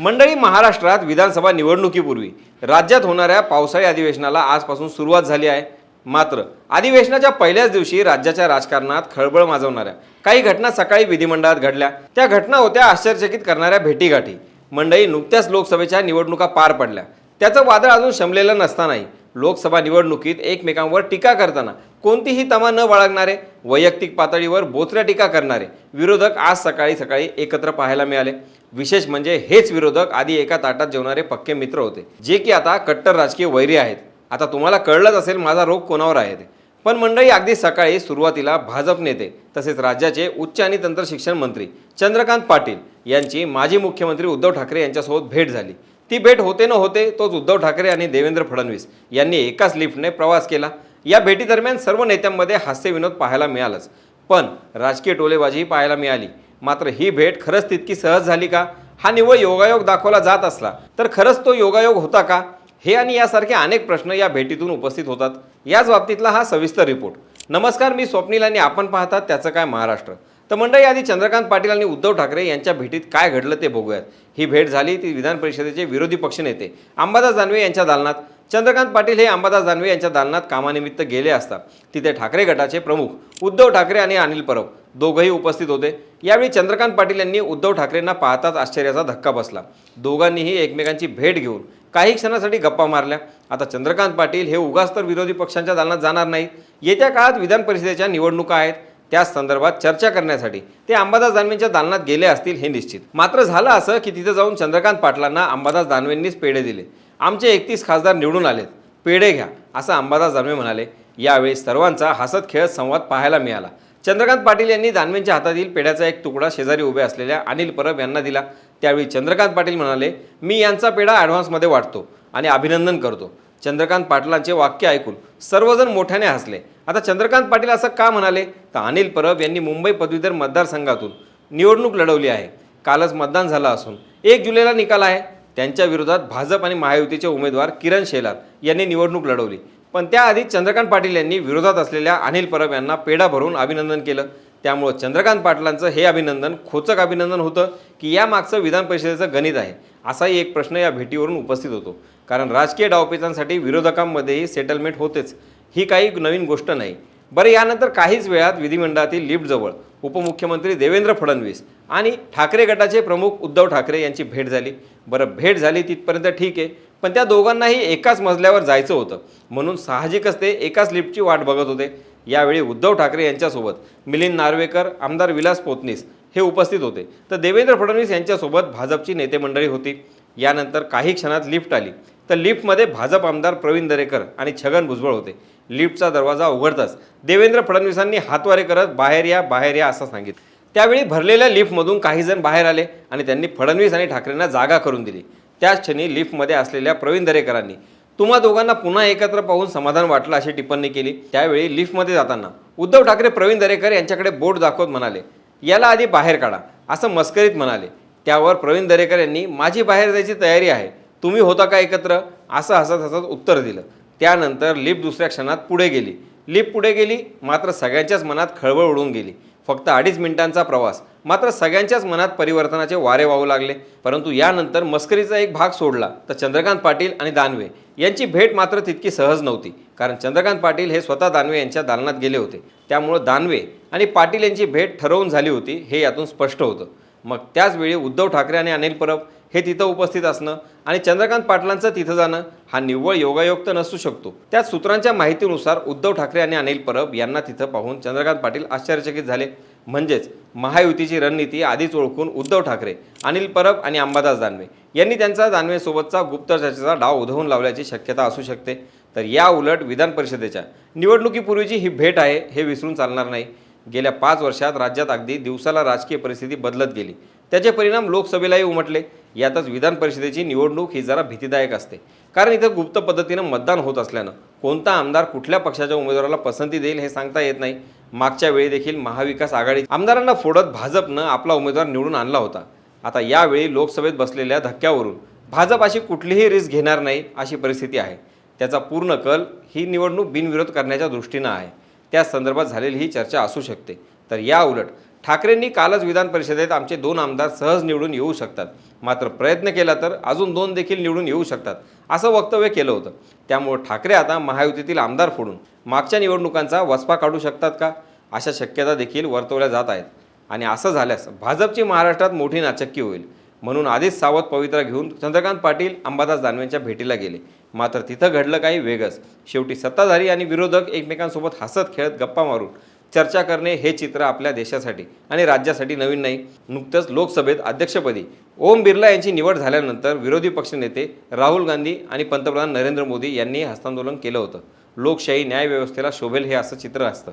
मंडळी महाराष्ट्रात विधानसभा निवडणुकीपूर्वी राज्यात होणाऱ्या पावसाळी अधिवेशनाला आजपासून सुरुवात झाली आहे. मात्र अधिवेशनाच्या पहिल्याच दिवशी राज्याच्या राजकारणात खळबळ माजवणाऱ्या काही घटना सकाळी विधिमंडळात घडल्या. त्या घटना होत्या आश्चर्यचकित करणाऱ्या भेटीगाठी. मंडळी नुकत्याच लोकसभेच्या निवडणुका पार पडल्या. त्याचं वादळ अजून शमलेलं नसतानाही लोकसभा निवडणुकीत एकमेकांवर टीका करताना कोणतीही तमा न बाळगणारे वैयक्तिक पातळीवर बोचऱ्या टीका करणारे विरोधक आज सकाळी सकाळी एकत्र पाहायला मिळाले. विशेष म्हणजे हेच विरोधक आधी एका ताटात जेवणारे पक्के मित्र होते जे की आता कट्टर राजकीय वैरी आहेत. आता तुम्हाला कळलंच असेल माझा रोग कोणावर आहे ते. पण मंडळी अगदी सकाळी सुरुवातीला भाजप नेते तसेच राज्याचे उच्च आणि तंत्रशिक्षण मंत्री चंद्रकांत पाटील यांची माजी मुख्यमंत्री उद्धव ठाकरे यांच्यासोबत भेट झाली. ती भेट होते न होते तोच उद्धव ठाकरे आणि देवेंद्र फडणवीस यांनी एकाच लिफ्टने प्रवास केला. या भेटीदरम्यान सर्व नेत्यांमध्ये हास्यविनोद पाहायला मिळालंच. पण राजकीय टोलेबाजीही पाहायला मिळाली. मात्र ही भेट खरंच तितकी सहज झाली का? हा निव्वळ योगायोग दाखवला जात असला तर खरंच तो योगायोग होता का? हे आणि यासारखे अनेक प्रश्न या भेटीतून उपस्थित होतात. याच बाबतीतला हा सविस्तर रिपोर्ट. नमस्कार मी स्वप्नील आणि आपण पाहतात त्याचं काय महाराष्ट्र. तर मंडळी आधी चंद्रकांत पाटील आणि उद्धव ठाकरे यांच्या भेटीत काय घडलं ते बघूयात. ही भेट झाली ती विधान परिषदेचे विरोधी पक्षनेते अंबादास दानवे यांच्या दालनात. चंद्रकांत पाटील हे अंबादास दानवे यांच्या दालनात कामानिमित्त गेले असतात. तिथे ठाकरे गटाचे प्रमुख उद्धव ठाकरे आणि अनिल परब दोघंही उपस्थित होते. यावेळी चंद्रकांत पाटील यांनी उद्धव ठाकरेंना पाहताच आश्चर्याचा धक्का बसला. दोघांनीही एकमेकांची भेट घेऊन काही क्षणासाठी गप्पा मारल्या. आता चंद्रकांत पाटील हे उगाच तर विरोधी पक्षांच्या दालनात जाणार नाहीत. येत्या काळात विधान परिषदेच्या निवडणुका आहेत. त्या संदर्भात चर्चा करण्यासाठी ते अंबादास दानवेंच्या दालनात गेले असतील हे निश्चित. मात्र झालं असं की तिथे जाऊन चंद्रकांत पाटलांना अंबादास दानवेंनीच पेढे दिले. आमचे एकतीस खासदार निवडून आलेत. पेढे घ्या असं अंबादास दानवे म्हणाले. यावेळी सर्वांचा हसत खेळत संवाद पाहायला मिळाला. चंद्रकांत पाटील यांनी दानवेंच्या हातातील पेढ्याचा एक तुकडा शेजारी उभे असलेल्या अनिल परब यांना दिला. त्यावेळी चंद्रकांत पाटील म्हणाले मी यांचा पेढा ॲडव्हान्समध्ये वाटतो आणि अभिनंदन करतो. चंद्रकांत पाटलांचे वाक्य ऐकून सर्वजण मोठ्याने हसले. आता चंद्रकांत पाटील असं का म्हणाले? तर अनिल परब यांनी मुंबई पदवीधर मतदारसंघातून निवडणूक लढवली आहे. कालच मतदान झालं असून एक जुलैला निकाल आहे. त्यांच्या विरोधात भाजप आणि महायुतीचे उमेदवार किरण शेलार यांनी निवडणूक लढवली. पण त्याआधी चंद्रकांत पाटील यांनी विरोधात असलेल्या अनिल परब यांना पेढा भरून अभिनंदन केलं. त्यामुळं चंद्रकांत पाटलांचं हे अभिनंदन खोचक अभिनंदन होतं की या मागचं विधान परिषदेचं गणित आहे असाही एक प्रश्न या भेटीवरून उपस्थित होतो. कारण राजकीय डावपेचांसाठी विरोधकांमध्येही सेटलमेंट होतेच ही काही नवीन गोष्ट नाही. बरं यानंतर काहीच वेळात विधिमंडळातील लिफ्टजवळ उपमुख्यमंत्री देवेंद्र फडणवीस आणि ठाकरे गटाचे प्रमुख उद्धव ठाकरे यांची भेट झाली. बरं भेट झाली तिथपर्यंत ठीक आहे. पण त्या दोघांनाही एकाच मजल्यावर जायचं होतं. म्हणून साहजिकच ते एकाच लिफ्टची वाट बघत होते. यावेळी उद्धव ठाकरे यांच्यासोबत मिलिंद नार्वेकर आमदार विलास पोतनीस हे उपस्थित होते. तर देवेंद्र फडणवीस यांच्यासोबत भाजपची नेते मंडळी होती. यानंतर काही क्षणात लिफ्ट आली. तर लिफ्टमध्ये भाजप आमदार प्रवीण दरेकर आणि छगन भुजबळ होते. लिफ्टचा दरवाजा उघडताच देवेंद्र फडणवीसांनी हातवारे करत बाहेर या बाहेर या असं सांगितलं. त्यावेळी भरलेल्या लिफ्टमधून काही जण बाहेर आले आणि त्यांनी फडणवीस आणि ठाकरेंना जागा करून दिली. त्याच क्षणी लिफ्टमध्ये असलेल्या प्रवीण दरेकरांनी तुम्हा दोघांना पुन्हा एकत्र पाहून समाधान वाटलं अशी टिप्पणी केली. त्यावेळी लिफ्टमध्ये जाताना उद्धव ठाकरे प्रवीण दरेकर यांच्याकडे बोट दाखवत म्हणाले याला आधी बाहेर काढा असं मस्करीत म्हणाले. त्यावर प्रवीण दरेकर यांनी माझी बाहेर जायची तयारी आहे तुम्ही होता का एकत्र? असं हसत हसत उत्तर दिलं. त्यानंतर लिफ्ट दुसऱ्या क्षणात पुढे गेली. लिफ्ट पुढे गेली मात्र सगळ्यांच्याच मनात खळबळ उडून गेली. फक्त अडीच मिनिटांचा प्रवास. मात्र सगळ्यांच्याच मनात परिवर्तनाचे वारे वाहू लागले. परंतु यानंतर मस्करीचा एक भाग सोडला तर चंद्रकांत पाटील आणि दानवे यांची भेट मात्र तितकी सहज नव्हती. कारण चंद्रकांत पाटील हे स्वतः दानवे यांच्या दालनात गेले होते. त्यामुळं दानवे आणि पाटील यांची भेट ठरवून झाली होती हे यातून स्पष्ट होतं. मग त्याचवेळी उद्धव ठाकरे आणि अनिल परब हे तिथं उपस्थित असणं आणि चंद्रकांत पाटलांचं तिथं जाणं हा निव्वळ योगायोग तर नसू शकतो. त्या सूत्रांच्या माहितीनुसार उद्धव ठाकरे आणि अनिल परब यांना तिथं पाहून चंद्रकांत पाटील आश्चर्यचकित झाले. म्हणजेच महायुतीची रणनीती आधीच ओळखून उद्धव ठाकरे अनिल परब आणि अंबादास दानवे यांनी त्यांचा दानवेसोबतचा गुप्त चर्चेचा डाव उधळून लावल्याची शक्यता असू शकते. तर या उलट विधान परिषदेच्या निवडणुकीपूर्वीची ही भेट आहे हे विसरून चालणार नाही. गेल्या पाच वर्षात राज्यात अगदी दिवसाला राजकीय परिस्थिती बदलत गेली. त्याचे परिणाम लोकसभेलाही उमटले. यातच विधान परिषदेची निवडणूक ही जरा भीतीदायक असते. कारण इथं गुप्त पद्धतीनं मतदान होत असल्यानं कोणता आमदार कुठल्या पक्षाच्या उमेदवाराला पसंती देईल हे सांगता येत नाही. मागच्या वेळी देखील महाविकास आघाडी आमदारांना फोडत भाजपनं आपला उमेदवार निवडून आणला होता. आता यावेळी लोकसभेत बसलेल्या धक्क्यावरून भाजप अशी कुठलीही रिस्क घेणार नाही अशी परिस्थिती आहे. त्याचा पूर्ण कल ही निवडणूक बिनविरोध करण्याच्या दृष्टीनं आहे. त्या संदर्भात झालेली ही चर्चा असू शकते. तर या उलट ठाकरेंनी कालच विधान परिषदेत आमचे दोन आमदार सहज निवडून येऊ शकतात. मात्र प्रयत्न केला तर अजून दोन देखील निवडून येऊ शकतात असं वक्तव्य केलं होतं. त्यामुळे ठाकरे आता महायुतीतील आमदार फोडून मागच्या निवडणुकांचा वसपा काढू शकतात का? अशा शक्यता देखील वर्तवल्या जात आहेत. आणि असं झाल्यास भाजपची महाराष्ट्रात मोठी नाचक्की होईल. म्हणून आधीच सावध पवित्रा घेऊन चंद्रकांत पाटील अंबादास दानवेंच्या भेटीला गेले. मात्र तिथं घडलं काही वेगच शेवटी सत्ताधारी आणि विरोधक एकमेकांसोबत हसत खेळत गप्पा मारून चर्चा करणे हे चित्र आपल्या देशासाठी आणि राज्यासाठी नवीन नाही. नुकतंच लोकसभेत अध्यक्षपदी ओम बिर्ला यांची निवड झाल्यानंतर विरोधी पक्षनेते राहुल गांधी आणि पंतप्रधान नरेंद्र मोदी यांनी हस्तांदोलन केलं होतं. लोकशाही न्यायव्यवस्थेला शोभेल हे असं चित्र असतं.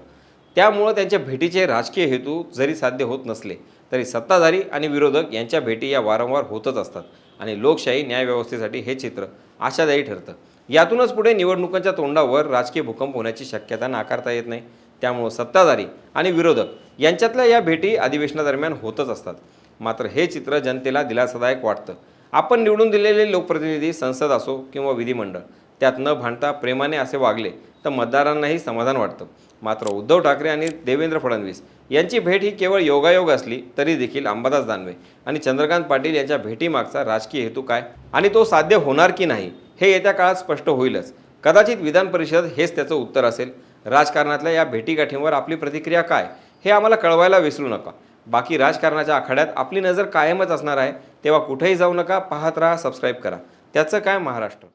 त्यामुळं त्यांच्या भेटीचे राजकीय हेतू जरी साध्य होत नसले तरी सत्ताधारी आणि विरोधक यांच्या भेटी या वारंवार होतच असतात आणि लोकशाही न्यायव्यवस्थेसाठी हे चित्र आशादायी ठरतं. यातूनच पुढे निवडणुकांच्या तोंडावर राजकीय भूकंप होण्याची शक्यता नाकारता येत नाही. त्यामुळं सत्ताधारी आणि विरोधक यांच्यातल्या या भेटी अधिवेशनादरम्यान होतच असतात. मात्र हे चित्र जनतेला दिलासादायक वाटतं. आपण निवडून दिलेले लोकप्रतिनिधी संसद असो किंवा विधिमंडळ त्यात न भांडता प्रेमाने असे वागले तर मतदारांनाही समाधान वाटतं. मात्र उद्धव ठाकरे आणि देवेंद्र फडणवीस यांची भेट ही केवळ योगायोग असली तरी देखील अंबादास दानवे आणि चंद्रकांत पाटील यांच्या भेटीमागचा राजकीय हेतू काय आणि तो साध्य होणार की नाही हे येत्या काळात स्पष्ट होईलच. कदाचित विधान परिषद हेच त्याचं उत्तर असेल. राजकारणातल्या या भेटीगाठींवर आपली प्रतिक्रिया काय हे आम्हाला कळवायला विसरू नका. बाकी राजकारणाच्या आखाड्यात आपली नजर कायमच असणार आहे तेव्हा कुठेही जाऊ नका पाहत राहा सबस्क्राईब करा. त्याचं काय महाराष्ट्र?